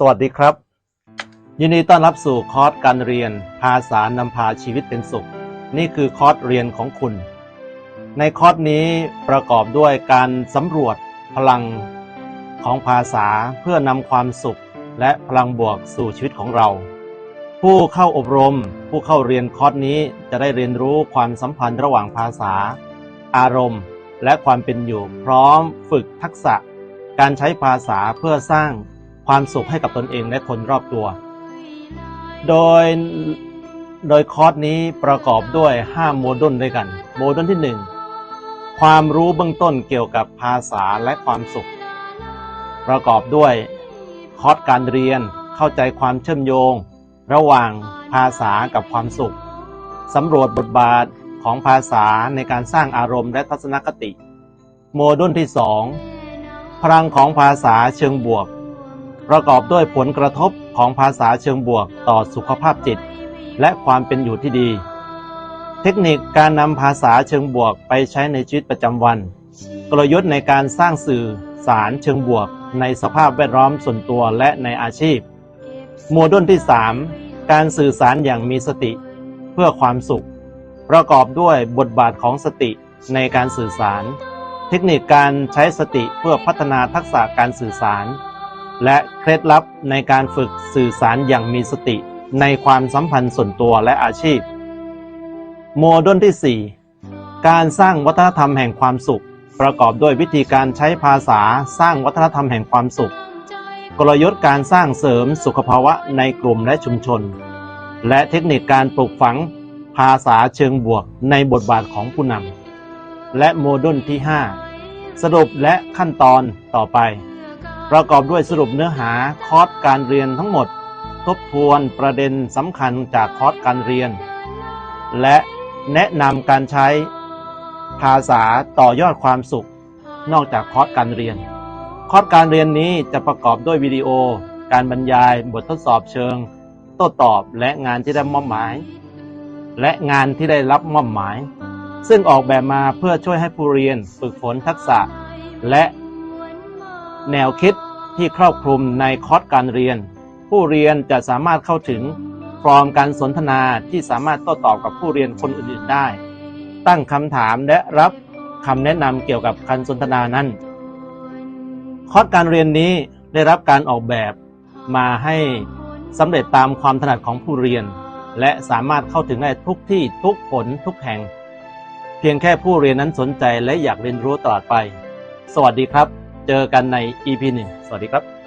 สวัสดีครับ ยินดีต้อนรับสู่คอร์สการเรียน ภาษานำพาชีวิตเป็นสุข นี่คือคอร์สเรียนของคุณ ในคอร์สนี้ประกอบด้วยการสำรวจพลังของภาษาเพื่อนำความสุข และพลังบวกสู่ชีวิตของเรา ผู้เข้าอบรม ผู้เข้าเรียนคอร์สนี้จะได้เรียนรู้ความสัมพันธ์ระหว่างภาษา อารมณ์ และความเป็นอยู่พร้อมฝึกทักษะ การใช้ภาษาเพื่อสร้าง ความสุขให้กับตนเองและคนรอบตัว โดยโดยคอร์สนี้ประกอบด้วย 5 โมดูลด้วยกัน โมดูลที่ 1 ความรู้เบื้องต้นเกี่ยวกับภาษาและความสุข ประกอบด้วยคอร์สการเรียนเข้าใจความเชื่อมโยง ระหว่างภาษากับความสุขสำรวจบทบาทของภาษาในการสร้างอารมณ์และทัศนคติ โมดูลที่ 2 พลังของภาษาเชิงบวก ประกอบด้วยผลกระทบของภาษาเชิงบวกต่อสุขภาพจิต และความเป็นอยู่ที่ดี เทคนิคการนำภาษาเชิงบวกไปใช้ในชีวิตประจำวัน กลยุทธ์ในการสร้างสื่อสารเชิงบวก ในสภาพแวดล้อมส่วนตัวและในอาชีพ โมดูลที่ 3 การสื่อสารอย่างมีสติ เพื่อความสุข ประกอบด้วยบทบาทของสติในการสื่อสาร เทคนิคการใช้สติเพื่อพัฒนาทักษะการสื่อสาร และเคล็ดลับในการฝึกสื่อสารอย่างมีสติในความสัมพันธ์ส่วนตัวและอาชีพ โมดูลที่ 4 การสร้างวัฒนธรรมแห่งความสุข ประกอบด้วยวิธีการใช้ภาษาสร้างวัฒนธรรมแห่งความสุข กลยุทธ์การสร้างเสริมสุขภาวะในกลุ่มและชุมชน และเทคนิคการปลูกฝังภาษาเชิงบวกในบทบาทของผู้นำและโมดูลที่ 5 สรุปและขั้นตอนต่อไป ประกอบด้วยสรุปเนื้อหาคอร์สการเรียนทั้งหมด ทบทวนประเด็นสำคัญจากคอร์สการเรียน และแนะนำการใช้ภาษาต่อยอดความสุข นอกจากคอร์สการเรียน คอร์สการเรียนนี้จะประกอบด้วยวิดีโอ การบรรยายบททดสอบเชิง โต้ตอบและงานที่ได้มอบหมาย และงานที่ได้รับมอบหมาย ซึ่งออกแบบมาเพื่อช่วยให้ผู้เรียนฝึกฝนทักษะ และ แนวคิดที่ครอบคลุมในคอร์สการเรียน ผู้เรียนจะสามารถเข้าถึงฟอร์มการสนทนาที่สามารถโต้ตอบกับผู้เรียนคนอื่นๆได้ ตั้งคำถามและรับคำแนะนำเกี่ยวกับการสนทนานั้น คอร์สการเรียนนี้ได้รับการออกแบบมาให้สำเร็จตามความถนัดของผู้เรียน และสามารถเข้าถึงได้ทุกที่ทุกผลทุกแห่ง เพียงแค่ผู้เรียนนั้นสนใจและอยากเรียนรู้ตลอดไป สวัสดีครับ เจอกันใน EP 1 สวัสดีครับ